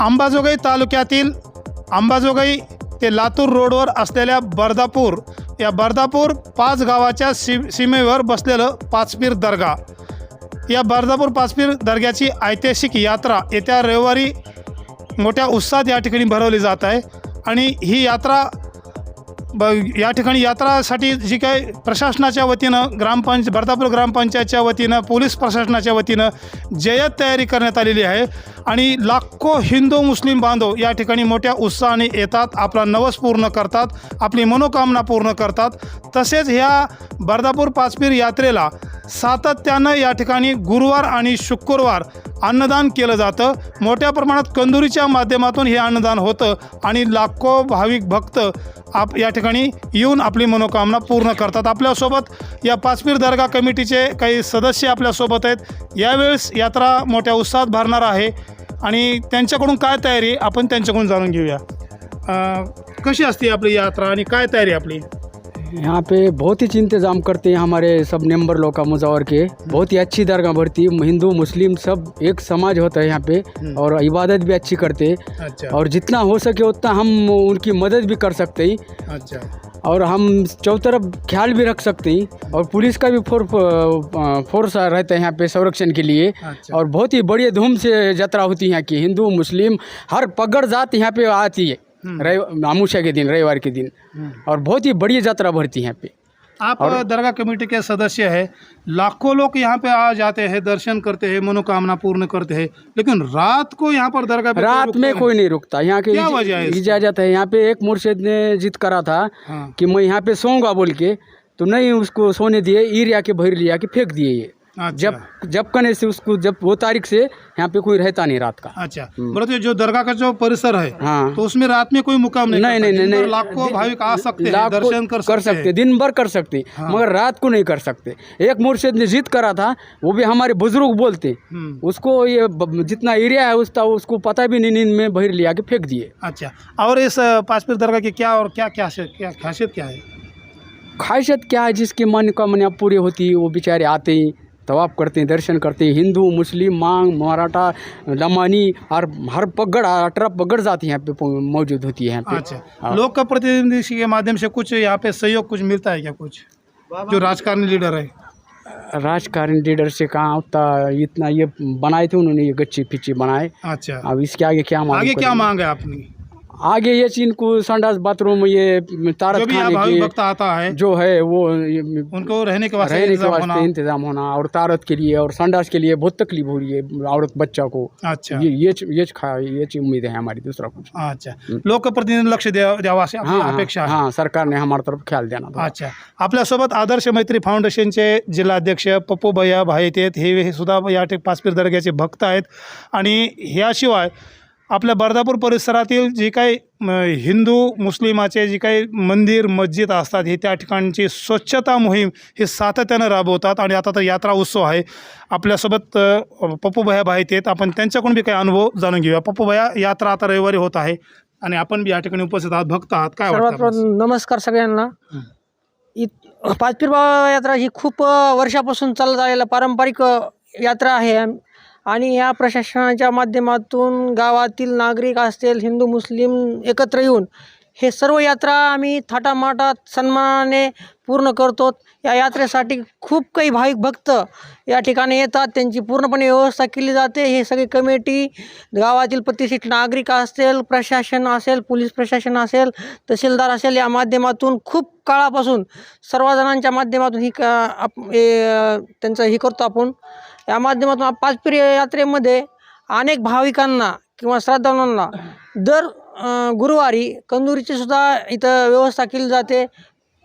अंबाजोगाई तालुक्यातील अंबाजोगाई ते लातूर रोडवर असलेल्या बर्दापूर या बर्दापूर पाच गावाच्या सी सीमेवर बसलेलं पाचपीर दर्गा. या बर्दापूर पाचपीर दर्ग्याची ऐतिहासिक यात्रा येत्या रविवारी मोठ्या उत्साहात या ठिकाणी भरवली जात आहे आणि ही यात्रा ब या ठिकाणी यात्रासाठी जी काही प्रशासनाच्या वतीनं ग्रामपंच बर्दापूर ग्रामपंचायतच्या वतीनं पोलीस प्रशासनाच्या वतीनं जयत तयारी करण्यात आलेली आहे. आणि लाखो हिंदू मुस्लिम बांधव या ठिकाणी मोठ्या उत्साहाने येतात आपला नवस पूर्ण करतात आपली मनोकामना पूर्ण करतात. तसेच ह्या बर्दापूर पाचपीर यात्रेला सातत्यानं या ठिकाणी गुरुवार आणि शुक्रवार अन्नदान केलं जातं. मोठ्या प्रमाणात कंदुरीच्या माध्यमातून हे अन्नदान होतं आणि लाखो भाविक भक्त आप या ठिकाणी येऊन आपली मनोकामना पूर्ण करतात. आपल्यासोबत या पाचपीर दर्गा कमिटीचे काही सदस्य आपल्यासोबत आहेत. यावेळेस यात्रा मोठ्या उत्साहात भरणार आहे आणि त्यांच्याकडून काय तयारी आपण त्यांच्याकडून जाणून घेऊया. कशी असते आपली यात्रा आणि काय तयारी आपली? यहाँ पे बहुत ही इंतज़ाम करते हैं हमारे सब मेंबर लोग का मुजावर के। बहुत ही अच्छी दरगाह भरती है। हिंदू मुस्लिम सब एक समाज होता है यहाँ पे और इबादत भी अच्छी करते हैं। अच्छा। और जितना हो सके उतना हम उनकी मदद भी कर सकते हैं। अच्छा। और हम चौतरफ ख्याल भी रख सकते हैं और पुलिस का भी फोर फोर्स रहता है यहाँ पे संरक्षण के लिए। अच्छा। और बहुत ही बड़ी धूम से यात्रा होती है यहाँ की। हिंदू मुस्लिम हर पगड़ जात यहाँ पे आती है। रवि आमुषा के दिन रविवार के दिन। हम्म। और बहुत ही बड़ी यात्रा भरती है यहाँ पे। आप दरगाह कमेटी के सदस्य है। लाखों लोग यहाँ पे आ जाते हैं दर्शन करते हैं मनोकामना पूर्ण करते हैं। लेकिन रात को यहाँ पर दरगाह रात में। कोई नहीं रुकता। यहाँ के क्या इज- वजह है इजाज़त है। यहाँ पे एक मुर्शिद ने जिद करा था हाँ। कि मैं यहाँ पे सोऊँगा बोल के तो नहीं उसको सोने दिए ईरिया के भर लिया कि फेंक दिए ये। अच्छा। जब जब कने से उसको जब वो तारीख से यहाँ पे कोई रहता नहीं रात का। अच्छा। तो जो दरगाह का जो परिसर है हाँ। तो उसमें रात में कोई मुकाम नहीं नहीं नहीं नहीं नहीं। लाखों भाविक आ सकते हैं दर्शन कर सकते, कर सकते दिन भर कर सकते हाँ। मगर रात को नहीं कर सकते। एक मुर्शिद ने जिद करा था वो भी हमारे बुज़ुर्ग बोलते हम्म, उसको ये जितना एरिया है उसका उसको पता भी नहीं नींद में भर लिया कि फेंक दिए। अच्छा। और इस पाचपीर दरगाह की क्या और क्या क्या खासियत क्या है? खासियत क्या है जिसकी मन मनोकामना पूरी होती है वो बेचारे आते हैं तवाफ करते हैं दर्शन करते हैं। हिंदू मुस्लिम मांग मराठा लमानी और हर पगड़ अठारह पगड़ जाती यहाँ पे मौजूद होती है अच्छा। हाँ। लोक का प्रतिनिधि के माध्यम से कुछ यहाँ पे सहयोग कुछ मिलता है क्या कुछ? जो राजकारणी लीडर है। राजकारण लीडर से कहाँ उतना इतना ये बनाए थे उन्होंने ये गच्ची फिच्ची बनाए। अच्छा। अब इसके आगे क्या मांग आगे क्या? मांग है आपने आगे ये चीन को संडास बाथरूम ये जो तारक भी खाने भक्त आता है जो है वो उनको रहने के वास्ते रहने के इंतजाम होना। वास्ते इंतजाम होना और तारत के लिए और संडास के लिए बहुत तकलीफ हो रही है औरत बच्चा को। अच्छा। ये ये ये ये उम्मीद है हमारी दूसरा कुछ। अच्छा। लोक प्रतिनिधी लक्ष द्या- द्यावा अशी अपेक्षा हाँ। सरकार ने हमारी तरफ ख्याल देना। अच्छा। आपल्यासोबत आदर्श मैत्री फाउंडेशनचे जिल्हाध्यक्ष पप्पू भैया आहेत हे सुद्धा या पाचपीर दर्ग्याचे भक्त आहेत. आणि ह्याशिवाय आपल्या बर्दापूर परिसरातील जी काही हिंदू मुस्लिमाचे जी काही मंदिर मस्जिद असतात हे त्या ठिकाणची स्वच्छता मोहीम ही सातत्यानं राबवतात आणि आता तर यात्रा उत्सव आहे. आपल्यासोबत अ, पप्पू भैया भाईत आहेत. आपण त्यांच्याकडून बी काही अनुभव जाणून घेऊया. पप्पू भैया यात्रा आता रविवारी होत आहे आणि आपण बी या ठिकाणी उपस्थित आहात. भक्त आहात. काय नमस्कार सगळ्यांना. पाचपीर बाबा यात्रा ही खूप वर्षापासून चालत आलेला पारंपरिक यात्रा आहे. आणि या प्रशासनाच्या माध्यमातून गावातील नागरिक असतील हिंदू मुस्लिम एकत्र येऊन हे सर्व यात्रा आम्ही थाटामाटात सन्मानाने पूर्ण करतो. या यात्रेसाठी खूप काही भाविक भक्त या ठिकाणी येतात. त्यांची पूर्णपणे व्यवस्था केली जाते. हे सगळी कमिटी गावातील प्रतिष्ठित नागरिक असेल प्रशासन असेल पोलीस प्रशासन असेल तहसीलदार असेल या माध्यमातून खूप काळापासून सर्वजणांच्या माध्यमातून ही का आप त्यांचं हे करतो आपण. या माध्यमातून आप- पाचपिरी यात्रेमध्ये अनेक भाविकांना किंवा श्रद्धाळूंना दर गुरुवारी कंदुरीची सुद्धा इथं व्यवस्था केली जाते.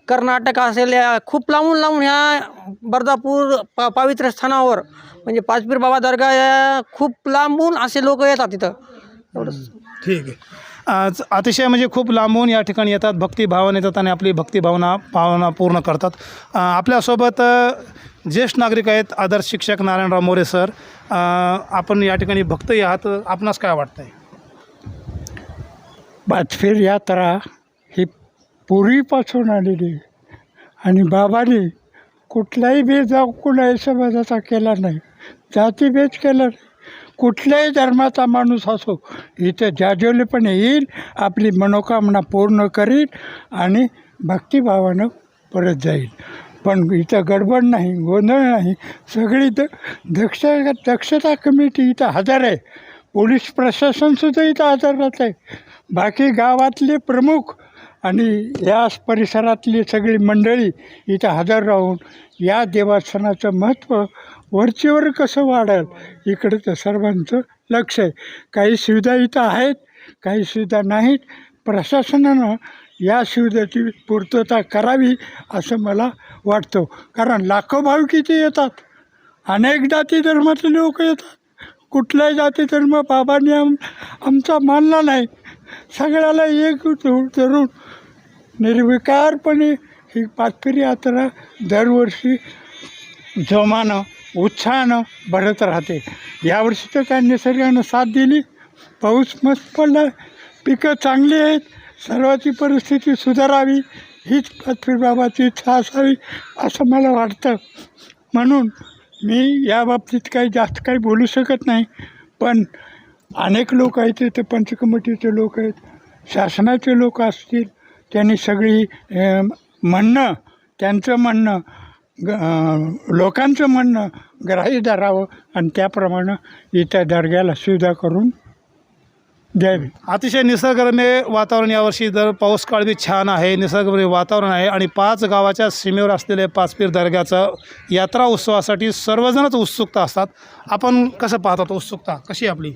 कर्नाटक असेल या खूप लांबून लांबून ह्या बर्दापूर पा पावित्र्य स्थानावर म्हणजे पाचपीर बाबा दर्गा या खूप लांबून असे लोक येतात तिथं एवढंच. ठीक आहे. आज अतिशय म्हणजे खूप लांबून या ठिकाणी येतात भक्तिभावाने येतात आणि आपली भक्तिभावना भावना पूर्ण करतात. आपल्यासोबत ज्येष्ठ नागरिक आहेत आदर्श शिक्षक नारायणराव मोरे सर. आपण या ठिकाणी भक्तही आहात. आपणास काय वाटतं आहे बाजफेर यात्रा ही पूर्वीपासून आलेली आणि बाबांनी कुठलाही भेदभाव कुणाही समाजाचा केला नाही. जातीभेद केला नाही. कुठल्याही धर्माचा माणूस असो इथं जाजवलेपणे येईल आपली मनोकामना पूर्ण करील आणि भक्तिभावानं परत जाईल. पण इथं गडबड नाही गोंधळ नाही. सगळी द दक्ष दक्षता कमिटी इथं हजर आहे. पोलीस प्रशासनसुद्धा इथं हजर राहत आहे. बाकी गावातले प्रमुख आणि या परिसरातली सगळी मंडळी इथं हजर राहून या देवस्थानाचं महत्त्व वरचेवर कसं वाढेल? इकडं तर सर्वांचं लक्ष आहे. काही सुविधा इथं आहेत काही सुविधा नाहीत. प्रशासनानं या सुविधेची पूर्तता करावी असं मला वाटतं. कारण लाखो भाविक येतात. अनेक जाती धर्मातले लोक येतात. कुठलाही जाती धर्म बाबांनी आम आमचा मानला नाही. सगळ्याला एक धरून निर्विकारपणे ही पाचपिरी यात्रा दरवर्षी जमानं उत्साहानं भरत राहते. यावर्षी तर काय निसर्गानं साथ दिली. पाऊस मस्त पडला. पिकं चांगली आहेत. सर्वाची परिस्थिती सुधारावी. हीच पृथ्वीबाबाची इच्छा असावी असं मला वाटतं. म्हणून मी या बाबतीत काही जास्त काही बोलू शकत नाही. पण अनेक लोक आहेत इथे पंचकमिटीचे लोक आहेत. शासनाचे लोक असतील. त्यांनी सगळी म्हणणं त्यांचं म्हणणं ग लोकांचं म्हणणं ग्राह्य धरावं आणि त्याप्रमाणे इथं दर्ग्याला सुविधा करून द्यावी. अतिशय निसर्गरम्य वातावरण यावर्षी दर पाऊस काळ बी छान आहे निसर्गरम्य वातावरण आहे आणि पाच गावाच्या सीमेवर असलेले पाचपीर दर्ग्याचं यात्रा उत्सवासाठी सर्वजणच उत्सुकता असतात. आपण कसं पाहतात उत्सुकता? कशी आपली?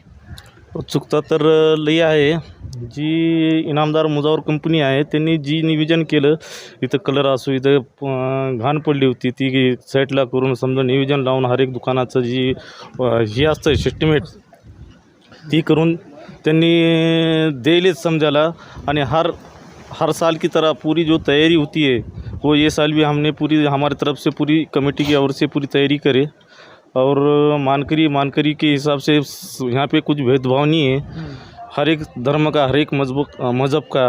उत्सुकता तर लई आहे. जी इनामदार मुजावर कंपनी आहे त्यांनी जी नियोजन केलं इथं कलर असो इथं घाण पडली होती ती साईडला करून समजा नियोजन लावून हर एक दुकानाचं जी हे असतं सिस्टिमेट ती करून त्यांनी दिलेच समजायला आणि हर हर साल की तरह पूरी जो तैयारी होती है वो ये साल भी हमने पूरी हमारे तरफ से पूरी कमेटी की ओर से पूरी तैयारी करे। और मानकरी मानकरी के हिसाब से यहाँ पे कुछ भेदभाव नहीं है। हर एक धर्म का हर एक मज़बूत मज़हब का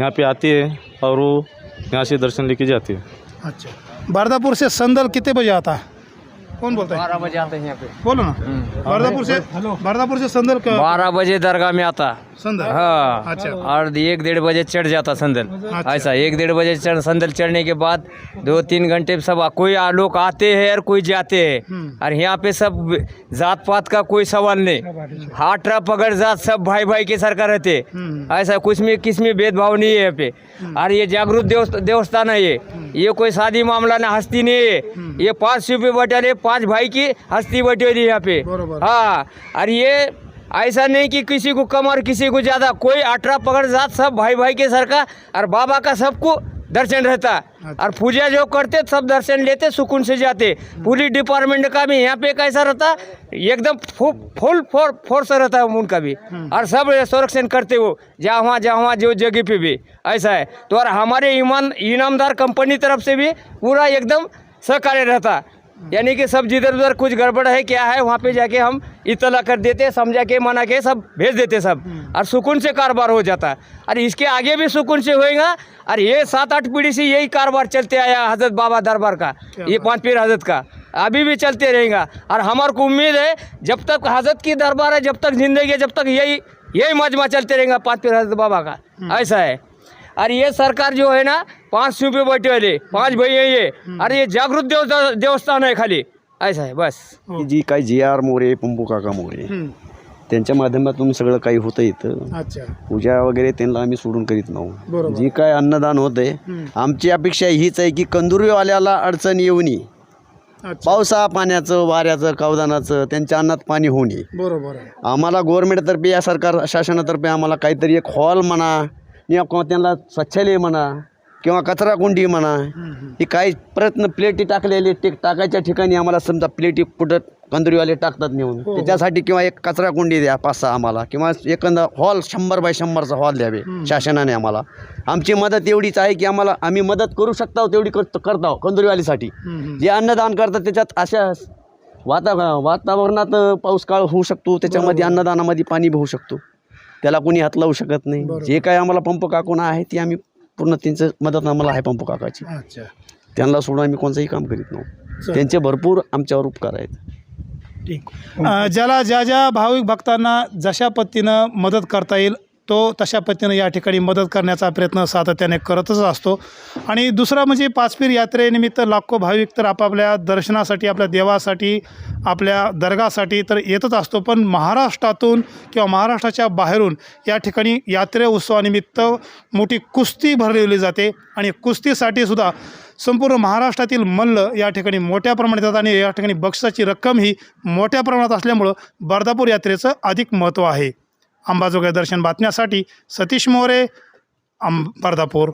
यहाँ पे आती है और वो यहाँ से दर्शन लेके जाती है। अच्छा। बारदापुर से संदल कितने बजे आता है? कौन बोलता है? बारह बजे आते हैं यहाँ पे। बोलो ना। बारदापुर से हेलो। बारदापुर से संदल का बारह बजे दरगाह में आता संदल हाँ। अच्छा। और एक डेढ़ बजे चढ़ जाता संदल अच्छा। ऐसा एक डेढ़ बजे चढ़ संदल चढ़ने के बाद दो तीन घंटे सब कोई लोग आते हैं और कोई जाते हैं। हम्म। और यहाँ पे सब जात पात का कोई सवाल नहीं। हाथ पकड़ जात सब भाई भाई के सरकार रहते। हम्म। ऐसा कुछ में किसमें भेदभाव नहीं है यहाँ पे। और ये जागरूक देवस्थान है ये। ये कोई शादी मामला ना हस्ती नहीं है। ये पाँच सौ पे बटोरे पाँच भाई की हस्ती बटोरी यहाँ पे। हाँ। और ये ऐसा नहीं कि किसी को कम और किसी को ज़्यादा। कोई अठारह पकड़ जात सब भाई भाई के सर का और बाबा का सबको दर्शन रहता। अच्छा। और पूजा जो करते सब दर्शन लेते सुकून से जाते। पुलिस डिपार्टमेंट का भी यहाँ पे कैसा रहता एकदम फुल फोर फोर्स रहता है उनका भी। और सब संरक्षण करते हो जहाँ वहाँ जहाँ वहाँ जो जगह पे भी ऐसा है। तो और हमारे ईमान इनामदार कंपनी तरफ़ से भी पूरा एकदम सहकार्य रहता। यानी कि सब जिधर उधर कुछ गड़बड़ है क्या है वहाँ पे जाके हम इतला कर देते समझा के मना के सब भेज देते सब। और सुकून से कारोबार हो जाता है। और इसके आगे भी सुकून से होएगा। और ये सात आठ पीढ़ी से यही कारोबार चलते आया हज़रत बाबा दरबार का ये पाँच पीर हज़रत का। अभी भी चलते रहेगा। और हमारे को उम्मीद है जब तक हज़रत की दरबार है जब तक ज़िंदगी है जब तक यही यही मजमा चलते रहेगा पाँच पीर हज़रत बाबा का। ऐसा है। और ये सरकार जो है ना पाँच सौ पे बैठे वाले पाँच भाई हैं ये। और ये जागृत देवस्थान देवस्थान है खाली। ऐसा है बस हो. जी काय जे आर मोरे पंपू काका मोरे हम्म. त्यांच्या माध्यमातून सगळं काही होतं इथं अच्छा पूजा वगैरे त्यांना आम्ही सोडून करीत बरोबर. नाहू जी काय अन्नदान होतंय हम्म. आमची अपेक्षा हीच आहे की कंदुरीवाल्याला अडचण येऊ नये अच्छा पावसा पाण्याचं वाऱ्याचं कावदानाचं त्यांच्या अन्नात पाणी होऊ नये बरोबर आहे आम्हाला गव्हर्नमेंटतर्फे या सरकार शासनातर्फे आम्हाला काहीतरी एक हॉल म्हणा किंवा त्यांना स्वच्छालय म्हणा किंवा कचरा कुंडी म्हणा ही काही प्रयत्न प्लेटी टाकलेले टेक टाकायच्या ठिकाणी आम्हाला समजा प्लेटी कुठं कंदुरीवाले टाकतात नेऊन. हो. त्याच्यासाठी किंवा एक कचरा कुंडी द्या पाच सहा आम्हाला. किंवा एखादा हॉल शंभर बाय शंभरचा हॉल द्यावे शासनाने आम्हाला. आमची मदत एवढीच आहे की आम्हाला आम्ही मदत करू शकता तेवढी करतो करतो कंदुरीवालीसाठी. जे अन्नदान करतात त्याच्यात अशा वाता वातावरणात पाऊस काळ होऊ शकतो त्याच्यामध्ये अन्नदानामध्ये पाणी होऊ शकतो. त्याला कोणी हात लावू शकत नाही. जे काय आम्हाला पंप काकून आहे ती आम्ही पूर्ण त्यांचं मदत आम्हाला आहे पंप काकाची. अच्छा. त्यांना सोडून आम्ही कोणतंही काम करीत नाही. त्यांचे भरपूर आमच्यावर उपकार आहेत. ठीक. ज्याला ज्या ज्या भाविक भक्तांना जशा पद्धतीनं मदत करता येईल तो तशा पद्धतीनं या ठिकाणी मदत करण्याचा प्रयत्न सातत्याने करतच असतो. आणि दुसरा म्हणजे पाचपीर यात्रेनिमित्त लाखो भाविक तर आपापल्या दर्शनासाठी आपल्या देवासाठी आपल्या दर्गासाठी तर येतच असतो. पण महाराष्ट्रातून किंवा महाराष्ट्राच्या बाहेरून या ठिकाणी यात्रे उत्सवानिमित्त मोठी कुस्ती भरलेली जाते. आणि कुस्तीसाठी सुद्धा संपूर्ण महाराष्ट्रातील मल्ल या ठिकाणी मोठ्या प्रमाणात येतात आणि या ठिकाणी बक्षाची रक्कम ही मोठ्या प्रमाणात असल्यामुळं बर्दापूर यात्रेचं अधिक महत्त्व आहे. अंबाजोगाई दर्शन बातम्यासाठी सतीश मोरे अंब बर्दापूर